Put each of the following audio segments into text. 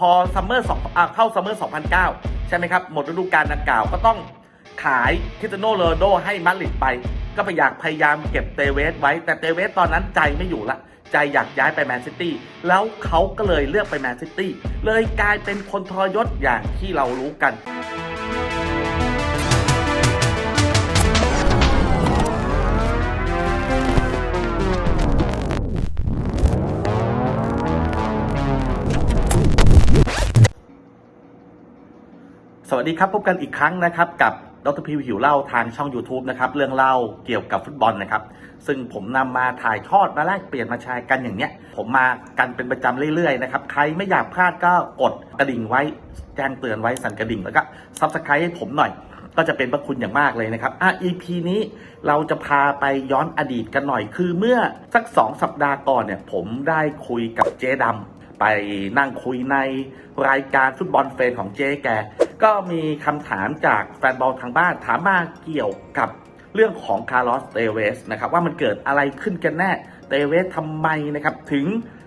พอซัมเมอร์สองเข้าซัมเมอร์ 2009 ใช่ไหมครับ หมดฤดูกาลดังกล่าวก็ต้องขายคริสเตยโนโรโดให้มาดริดไป ก็ไปอยากพยายามเก็บเตเวสไว้ แต่เตเวสตอนนั้นใจไม่อยู่ละ ใจอยากย้ายไปแมนซิตี้ แล้วเขาก็เลยเลือกไปแมนซิตี้ เลยกลายเป็นคนทรยศอย่างที่เรารู้กัน ดีครับพบกันอีกครั้งนะครับกับดรพิวหิวเล่าทางช่อง YouTube นะครับเรื่องเล่าเกี่ยวกับฟุตบอลนะครับ ซึ่งผมนำมาถ่ายทอดมาแลกเปลี่ยนมาแชร์กันอย่างเนี้ย ผมมากันเป็นประจำเรื่อยๆนะครับใครไม่อยากพลาดก็กดกระดิ่งไว้แจ้งเตือนไว้สั่นกระดิ่งแล้วก็ซับสไครต์ให้ผมหน่อย ก็จะเป็นพระคุณอย่างมากเลยนะครับอะ EP นี้เราจะพาไปย้อนอดีตกันหน่อยคือเมื่อสักสองสัปดาห์ก่อนเนี่ยผมได้คุยกับเจ๊ดำไปนั่งคุยในรายการฟุตบอลเฟนของเจ๊แก ก็มีคำถามจากแฟนบอลทางบ้านถามมาเกี่ยวกับเรื่องของคาร์ลอสเตเวสนะครับว่ามันเกิดอะไรขึ้นกันแน่เตเวสทำไมนะครับถึง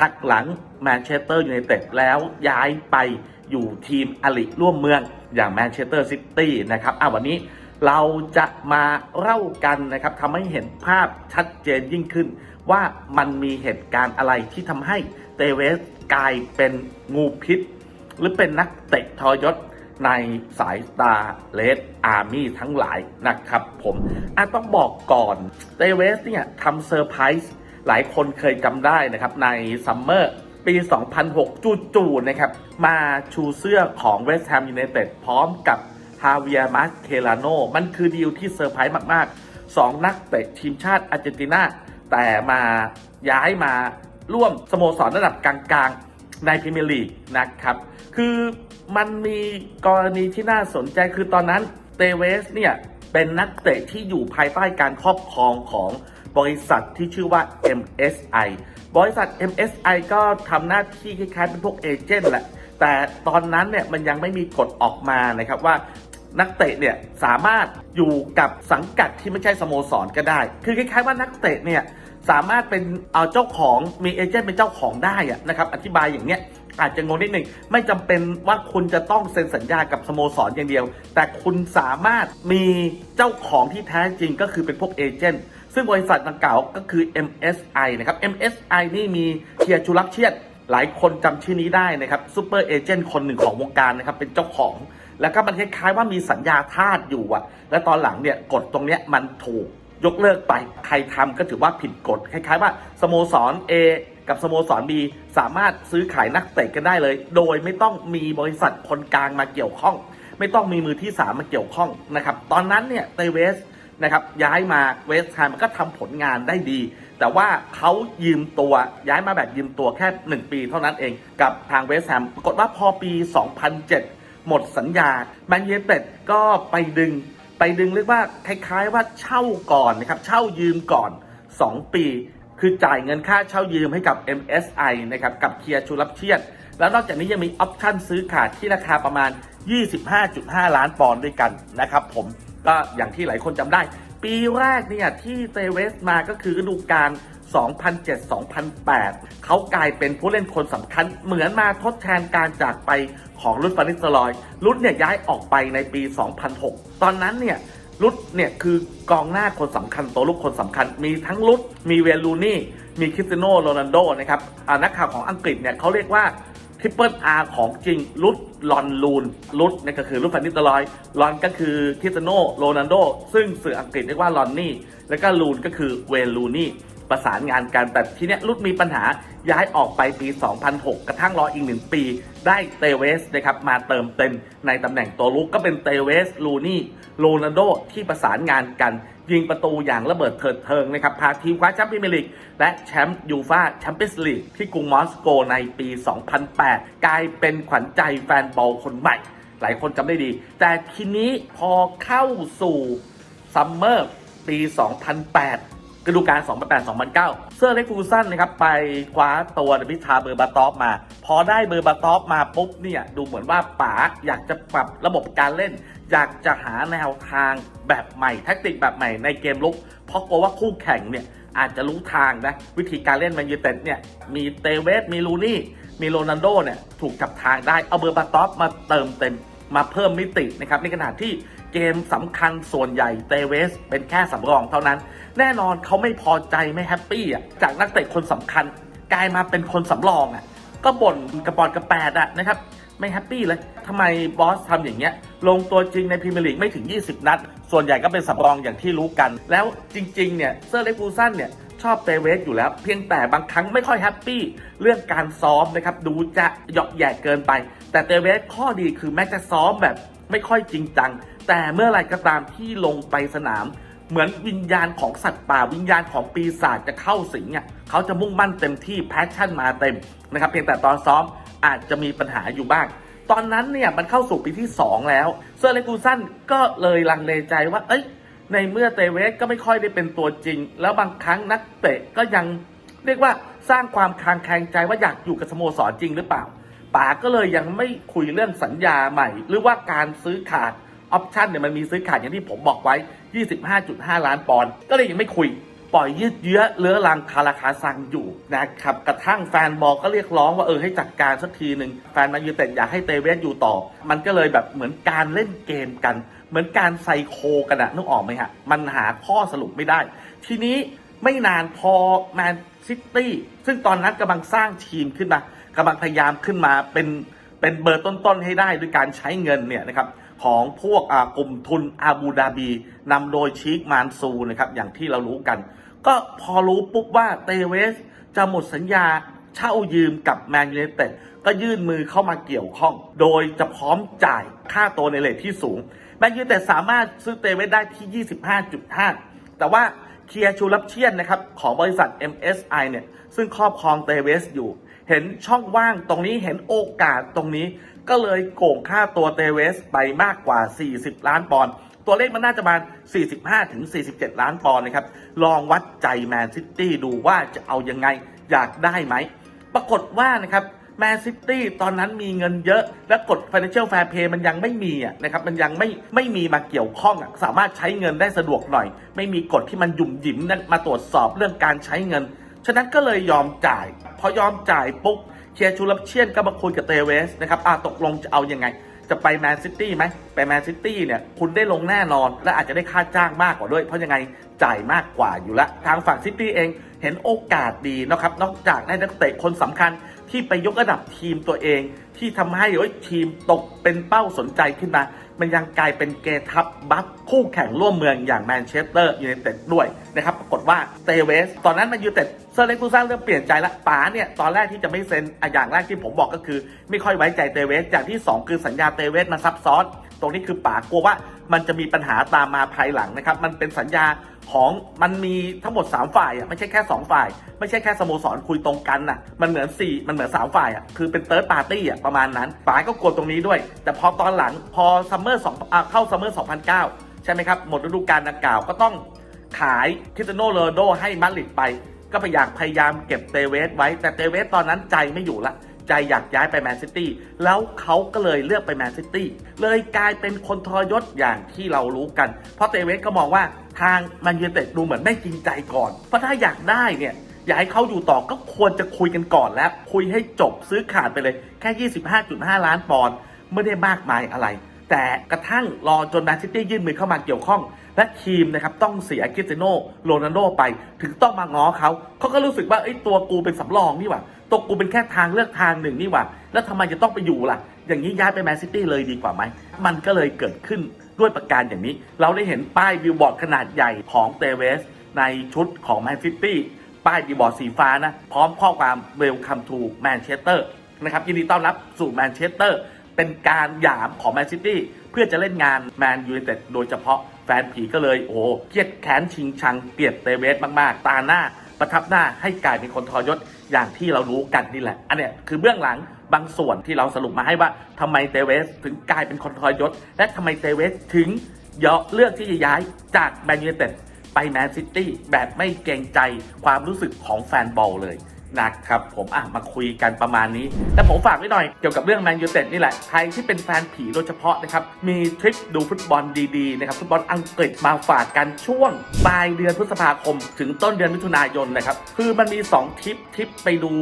หักหลังแมนเชสเตอร์ยูไนเต็ดแล้วย้ายไปอยู่ทีมอลิร่วมเมืองอย่างแมนเชสเตอร์ซิตี้นะครับอะวันนี้เราจะมาเล่ากันนะครับทำให้เห็นภาพชัดเจนยิ่งขึ้น ว่ามันมีเหตุการณ์อะไรที่ทำให้เตเวสกลายเป็นงูพิษ หรือเป็นนักเตะทรยศ ในสายตาเลดอาร์มี่ทั้งหลายนะครับผมอาต้องบอกก่อนเตเวสเนี่ยทำเซอร์ไพรส์หลายคนเคยจำได้นะครับในซัมเมอร์ปี 2006 จู่ๆนะครับ มาชูเสื้อของเวสต์แฮมยูไนเต็ดพร้อมกับฮาเวียร์มาสเคลาโน มันคือดีลที่เซอร์ไพรส์มาก ๆ 2 นักเตะทีมชาติอาร์เจนตินา แต่มาย้ายมาร่วมสโมสรระดับกลาง ๆ ในพรีเมียร์ลีกนะครับ คือ มันมีกรณีที่น่าสนใจคือตอนนั้นเตเวสเนี่ยเป็นนักเตะที่อยู่ภายใต้การครอบครองของบริษัทที่ชื่อว่า MSI บริษัท MSI ก็ทำหน้าที่คล้ายๆเป็นพวกเอเจนต์แหละ แต่ตอนนั้นเนี่ยมันยังไม่มีกฎออกมานะครับว่านักเตะเนี่ยสามารถอยู่กับสังกัดที่ไม่ใช่สโมสรก็ได้ คือคล้ายๆว่านักเตะเนี่ยสามารถเป็นเอาเจ้าของมีเอเจนต์เป็นเจ้าของได้ะนะครับอธิบายอย่างเนี้ย อาจจะงงนิดหนึ่งไม่จำเป็นว่าคุณจะต้องเซ็นสัญญากับสโมสรอย่างเดียว แต่คุณสามารถมีเจ้าของที่แท้จริงก็คือเป็นพวกเอเจนต์ซึ่งบริษัทดังกล่าวก็คือ MSI นะครับ MSI นี่มีเทียร์ชุลักเชียดหลายคนจำชื่อนี้ได้นะครับซูเปอร์เอเจนต์คนหนึ่งของวงการนะครับเป็นเจ้าของ แล้วก็มันคล้ายๆว่ามีสัญญาทาสอยู่อะและตอนหลังเนี่ยกฎตรงเนี้ยมันถูกยกเลิกไป ใครทำก็ถือว่าผิดกฎ คล้ายๆว่าสโมสร A กับสโมสร B สามารถซื้อขายนักเตะกันได้เลย โดยไม่ต้องมีบริษัทคนกลางมาเกี่ยวข้อง ไม่ต้องมีมือที่สามมาเกี่ยวข้องนะครับตอนนั้นเนี่ยเตเวสนะครับย้ายมาเวสต์แฮมก็ทำผลงานได้ดี แต่ว่าเขายืมตัวย้ายมาแบบยืมตัวแค่ 1 ปีเท่านั้นเองกับทางเวสต์แฮมปรากฏว่าพอปี 2007 หมดสัญญาแมนยูเต็ดก็ไปดึง ไปดึงเรียกว่าคล้ายๆว่าเช่าก่อนนะครับเช่ายืมก่อน 2 ปี คือจ่ายเงินค่าเช่ายืมให้กับ MSI นะครับกับเคียร์ชูรับเชียด แล้วนอกจากนี้ยังมีออปชั่นซื้อขาดที่ราคาประมาณ 25.5 ล้านปอนด์ด้วยกันนะครับผมก็อย่างที่หลายคนจำได้ ปีแรกเนี่ยที่เตเวสมาก็คือฤดูกาล2007-2008 เขากลายเป็นผู้เล่นคนสำคัญเหมือนมาทดแทนการจากไปของรุดฟานิสเตอรอย รุดเนี่ยย้ายออกไปในปี 2006 ตอนนั้นเนี่ย ลุดเนี่ยคือกองหน้าคนสำคัญตัวลุกคนสำคัญ มีทั้งลุดมีเวลูนี่ มีคริสเตียโนโรนัลโดนะครับนักข่าวของอังกฤษเนี่ยเขาเรียกว่าทริปเปิลอาร์ของจริงลุดลอนลูนลุดเนี่ยก็คือลุดฟันนิตลอยลอนก็คือคริสเตยโนโรนัลโดซึ่งสื่ออังกฤษเรียกว่าลอนนี่แล้วก็ลูนก็คือเวลูนี่ ประสานงานกัน แต่ทีเนี้ยลุดมีปัญหาย้ายออกไปปี 2006 กระทั่งรออีกหนึ่งปี ได้เตเวสนะครับมาเติมเต็มในตำแหน่งตัวลุกก็เป็นเตเวสลูนี่โรนัลโดที่ประสานงานกัน ยิงประตูอย่างระเบิดเถิดเทิงนะครับพาทีมคว้าแชมป์พรีเมียร์ลีกและแชมป์ยูฟาแชมเปี้ยนส์ลีกที่กรุงมอสโกในปี 2008 กลายเป็นขวัญใจแฟนบอลคนใหม่ หลายคนจำได้ดี แต่ทีนี้พอเข้าสู่ซัมเมอร์ปี 2008 ฤดูกาล 2008-2009 เซอร์เล็กฟูซันนะครับไปคว้าตัวเดวิดทาเบอร์บาตอฟมา พอได้เบอร์บาตอฟมาปุ๊บเนี่ยดูเหมือนว่าป๋าอยากจะปรับระบบการเล่น อยากจะหาแนวทางแบบใหม่แท็กติกแบบใหม่ในเกมลุก เพราะกลัวว่าคู่แข่งเนี่ยอาจจะรู้ทางนะวิธีการเล่นแมนยูเต็ดเนี่ยมีเตเวสมีลูนี่มีโรนัลโดเนี่ยถูกจับทางได้เอาเบอร์บาตอฟมาเติมเต็มมาเพิ่มมิตินะครับในขณะที่ เกมสำคัญส่วนใหญ่เตเวสเป็นแค่สำรองเท่านั้น แน่นอนเขาไม่พอใจไม่แฮปปี้อะจากนักเตะคนสำคัญ กลายมาเป็นคนสำรองอะก็บ่นกระปอนกระแปดอะนะครับไม่แฮปปี้เลยทำไมบอสทำอย่างเงี้ย ลงตัวจริงในพรีเมียร์ลีกไม่ถึง 20 นัด ส่วนใหญ่ก็เป็นสำรองอย่างที่รู้กัน แล้วจริง ๆ เนี่ยเซอร์เล็กฟูซันเนี่ยชอบเตเวสอยู่แล้ว เพียงแต่บางครั้งไม่ค่อยแฮปปี้เรื่องการซ้อมนะครับ ดูจะหยาะแย่เกินไป แต่เตเวสข้อดีคือแม้จะซ้อมแบบไม่ค่อยจริงจัง แต่เมื่อไรก็ตามที่ลงไปสนาม เหมือนวิญญาณของสัตว์ป่าวิญญาณของปีศาจจะเข้าสิงอะเขาจะมุ่งมั่นเต็มที่แพชชั่นมาเต็มนะครับเพียงแต่ตอนซ้อมอาจจะมีปัญหาอยู่บ้าง ตอนนั้นเนี่ยมันเข้าสู่ปีที่ 2 แล้วเซอร์เลกูสันก็เลยลังเลใจว่า เอ้ย ในเมื่อเตเวสก็ไม่ค่อยได้เป็นตัวจริง แล้วบางครั้งนักเตะก็ยังเรียกว่าสร้างความคลางแคลงใจว่าอยากอยู่กับสโมสรจริงหรือเปล่า ป๋าก็เลยยังไม่คุยเรื่องสัญญาใหม่ หรือว่าการซื้อขาด ออปชันเนี่ยมันมีซื้อขาดอย่างที่ผมบอกไว้ 25.5 ล้านปอนด์ก็เลยยังไม่คุย ปล่อยยืดเยื้อเลื้อรังคาราคาซังอยู่นะครับกระทั่งแฟนบอลก็เรียกร้องว่าเออให้จัดการสักทีหนึ่งแฟนมันยูเต็ดอยากให้เตเวสอยู่ต่อ มันก็เลยแบบเหมือนการเล่นเกมกัน เหมือนการไซโคกันอะนึกออกไหมฮะมันหาข้อสรุปไม่ได้ ทีนี้ไม่นานพอแมนซิตี้ซึ่งตอนนั้นกำลังสร้างทีมขึ้นมากำลังพยายามขึ้นมาเป็นเป็นเบอร์ต้นๆให้ได้ด้วยการใช้เงินเนี่ยนะครับ ของพวกกลุ่มทุนอาบูดาบีนำโดยชีคมานซูนะครับอย่างที่เรารู้กัน ก็พอรู้ปุ๊บว่าเตเวสจะหมดสัญญาเช่ายืมกับแมนยู i นเต็ดก็ยื่นมือเข้ามาเกี่ยวข้อง โดยจะพร้อมจ่ายค่าตัวในเลทที่สูง แมนยู i นเต็ดสามารถซื้อเตเวสได้ที่ 25.5 แต่ว่าเคียร์ชูรับเชียนนะครับของบริษัท MSI เนี่ยซึ่งครอบครองเตเวสอยู่ เห็นช่องว่างตรงนี้เห็นโอกาสตรงนี้ ก็เลยโก่งค่าตัวเตเวสไปมากกว่า 40 ล้านปอนด์ตัวเลขมันน่าจะประมาณ 45 ถึง 47 ล้านปอนด์นะครับ ลองวัดใจแมนซิตี้ดูว่าจะเอายังไงอยากได้ไหม ปรากฏว่านะครับแมนซิตี้ตอนนั้นมีเงินเยอะ และกฎ Financial Fair Play มันยังไม่มีอะนะครับมันยังไม่ไม่มีมาเกี่ยวข้องอะสามารถใช้เงินได้สะดวกหน่อย ไม่มีกฎที่มันหยุ่มหยิมมาตรวจสอบเรื่องการใช้เงิน ฉะนั้นก็เลยยอมจ่าย พอยอมจ่ายปุ๊บเชียร์ชูลับเชียนก็มาคุยกับเตเวสนะครับอ่าตกลงจะเอายังไง จะไปแมนซิตี้ไหมไปแมนซิตี้เนี่ยคุณได้ลงแน่นอน และอาจจะได้ค่าจ้างมากกว่าด้วย เพราะยังไงจ่ายมากกว่าอยู่ละ ทางฝั่งซิตี้เองเห็นโอกาสดีนะครับนอกจากได้นักเตะคนสำคัญ ที่ไปยกระดับทีมตัวเอง ที่ทำให้เอ้ยทีมตกเป็นเป้าสนใจขึ้นมา มันยังกลายเป็นเกทับบัฟคู่แข่งร่วมเมืองอย่างแมนเชสเตอร์ยูไนเต็ดด้วยนะครับ ปรากฏว่าเตเวส ตอนนั้นแมนยูไนเต็ดเซอร์เล็กกูซ่าเริ่มเปลี่ยนใจละป๋าเนี่ย ตอนแรกที่จะไม่เซ็นอะอย่างแรกที่ผมบอกก็คือ ไม่ค่อยไว้ใจเตเวสอย่างที่ 2 คือสัญญาเตเวสมาซับซ้อน ตรงนี้คือป๋ากลัวว่า มันจะมีปัญหาตามมาภายหลังนะครับ มันเป็นสัญญาของมันมีทั้งหมด 3 ฝ่ายอะไม่ใช่แค่ 2 ฝ่าย ไม่ใช่แค่สโมสรคุยตรงกันน่ะมันเหมือน 4 มันเหมือน3ฝ่ายอะคือเป็นเติร์ดปาร์ตี้อะประมาณนั้นป๋าก็กลัวตรงนี้ด้วย แต่พอตอนหลังพอซัมเมอร์สองเข้าซัมเมอร์2009 ใช่ไหมครับ หมดฤดูกาลดังกล่าวก็ต้องขายคริสเตยโนโรนัลโดให้มาดริดไป ก็ไปอยากพยายามเก็บเตเวสไว้แต่เตเวสตอนนั้นใจไม่อยู่ละ ใจอยากย้ายไปแมนซิตี้แล้วเขาก็เลยเลือกไปแมนซิตี้เลยกลายเป็นคนทรยศอย่างที่เรารู้กัน เพราะเตเวสก็มองว่าทางแมนยูเต็ดดูเหมือนไม่จริงใจก่อน เพราะถ้าอยากได้เนี่ยอยากให้เขาอยู่ต่อก็ควรจะคุยกันก่อนแล้ว คุยให้จบซื้อขาดไปเลยแค่ 25.5 ล้านปอนด์ไม่ได้มากมายอะไร แต่กระทั่งรอจนแมนซิตี้ยื่นมือเข้ามาเกี่ยวข้อง และทีมนะครับต้องเสียคิสเตโนโรนัลโดไป ถึงต้องมาง้อเขาเขาก็รู้สึกว่าไอ้ตัวกูเป็นสำรองนี่หว่าตัวกูเป็นแค่ทางเลือกทางหนึ่งนี่หว่า แล้วทำไมจะต้องไปอยู่ล่ะ อย่างนี้ย้ายไปแมนซิตี้เลยดีกว่าไหม มันก็เลยเกิดขึ้นด้วยประการอย่างนี้ เราได้เห็นป้ายบิลบอร์ดขนาดใหญ่ของเตเวส ในชุดของแมนซิตี้ป้ายบิลบอร์ดสีฟ้านะ พร้อมข้อความ Welcome to Manchester นะครับยินดีต้อนรับสู่แมนเชสเตอร์เป็นการหยามของแมนซิตี้เพื่อจะเล่นงานแมนยูไนเต็ดโดยเฉพาะ แฟนผีก็เลยโอ้เครียดแค้นชิงชังเกลียดเตเวสมากๆ ตาหน้าประทับหน้าให้กลายเป็นคนทรยศอย่างที่เรารู้กันนี่แหละ อันเนี้ยคือเบื้องหลังบางส่วนที่เราสรุปมาให้ว่าทำไมเตเวสถึงกลายเป็นคนทรยศ และทำไมเตเวสถึงยอเลือกที่จะย้ายจากแมนยูเต็ดไปแมนซิตี้แบบไม่เกรงใจความรู้สึกของแฟนบอลเลย นะครับผมอะมาคุยกันประมาณนี้ แต่ผมฝากไว้หน่อยเกี่ยวกับเรื่องแมนยูเต็ดนี่แหละ ใครที่เป็นแฟนผีโดยเฉพาะนะครับ มีทริปดูฟุตบอลดีๆนะครับฟุตบอลอังกฤษมาฝากกันช่วงปลายเดือนพฤษภาคม ถึงต้นเดือนมิถุนายนนะครับ คือมันมี 2 ทริปทริปไปดู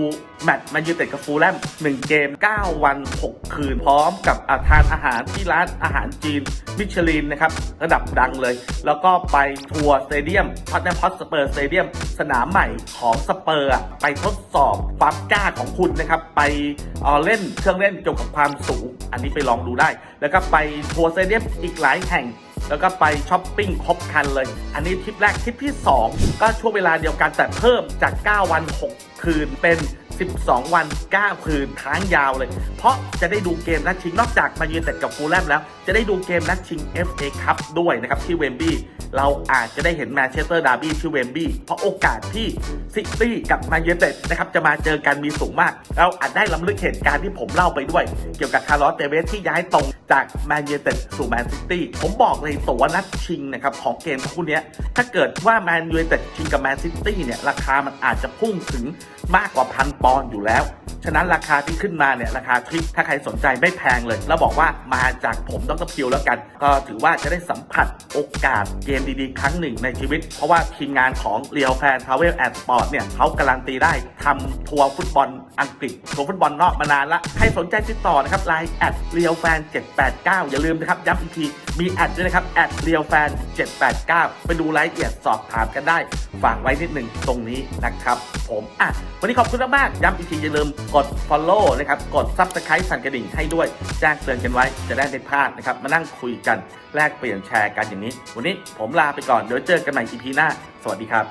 แมตช์แมนยูเต็ดกับฟูลแลม1 เกม 9 วัน 6 คืน พร้อมกับทานอาหารที่ร้านอาหารจีนมิชลินนะครับระดับดังเลย แล้วก็ไปทัวร์สเตเดียมพอตแนพอตสเปอร์สเตเดียมสนามใหม่ของสเปอร์ไปทดสอบความกล้าของคุณนะครับ ไปเเล่นเครื่องเล่นเกี่ยวกับความสูง อันนี้ไปลองดูได้ แล้วก็ไปทัวร์เตเดียมอีกหลายแห่ง แล้วก็ไปช้อปปิ้งครบคันเลย อันนี้ทริปแรกทริปที่ 2 ก็ช่วงเวลาเดียวกันแต่เพิ่มจาก 9 วัน 6 คืนเป็น 12 วัน 9 คืนค้างยาวเลย เพราะจะได้ดูเกมนัดชิงนอกจากมาเยือนแต่กับฟูลแลมแล้ว จะได้ดูเกมนัดชิง FA คัพด้วยนะครับที่เวมบลีย์ เราอาจจะได้เห็นแมนเชสเตอร์ดาร์บี้ที่เวมบลีย์เพราะโอกาสที่ซิตี้กับแมาเยือนเต็ดนะครับจะมาเจอกันมีสูงมาก เราอาจได้ล้ำลึกเหตุการณ์ที่ผมเล่าไปด้วย เกี่ยวกับคาร์ลอสเตเวสที่ย้ายตรงจากแมนยูเต็ดสู่แมนซิตี้ผมบอกเลยตัวนัดชิงนะครับของเกมคู่นี้ถ้าเกิดว่าแมนยูเต็ดชิงกับแมนซิตี้เนี่ยราคามันอาจจะพุ่งถึงมากกว่าพันปอนด์อยู่แล้ว ฉะนั้นราคาที่ขึ้นมาเนี่ยราคาทริปถ้าใครสนใจไม่แพงเลย แล้วบอกว่ามาจากผมดรพิวแล้วกัน ก็ถือว่าจะได้สัมผัสโอกาสเกมดีๆ ครั้งหนึ่งในชีวิต เพราะว่าทีมงานของเรียวแฟนทาวเวลแอดสปอร์ตเนี่ยเขาการันตีได้ทำทัวร์ฟุตบอลอังกฤษทัวร์ฟุตบอลนอกมานานละใครสนใจติดต่อนะครับไลน์แอดเรียวแฟน789 อย่าลืมนะครับย้ำอีกทีมีแอดด้วยนะครับแอดเรียวแฟน789 ไปดูรายละเอียดสอบถามกันได้ฝากไว้นิดหนึ่งตรงนี้นะครับ ผมอะวันนี้ขอบคุณมากๆย้ำอีกทีอย่าลืมกด follow นะครับกด subscribe สั่นกระดิ่งให้ด้วยแจ้งเตือนกันไว้จะได้ไม่พลาดนะครับมานั่งคุยกันแลกเปลี่ยนแชร์กันอย่างนี้ วันนี้ผมลาไปก่อนเดี๋ยวเจอกันใหม่ EP หน้า สวัสดีครับ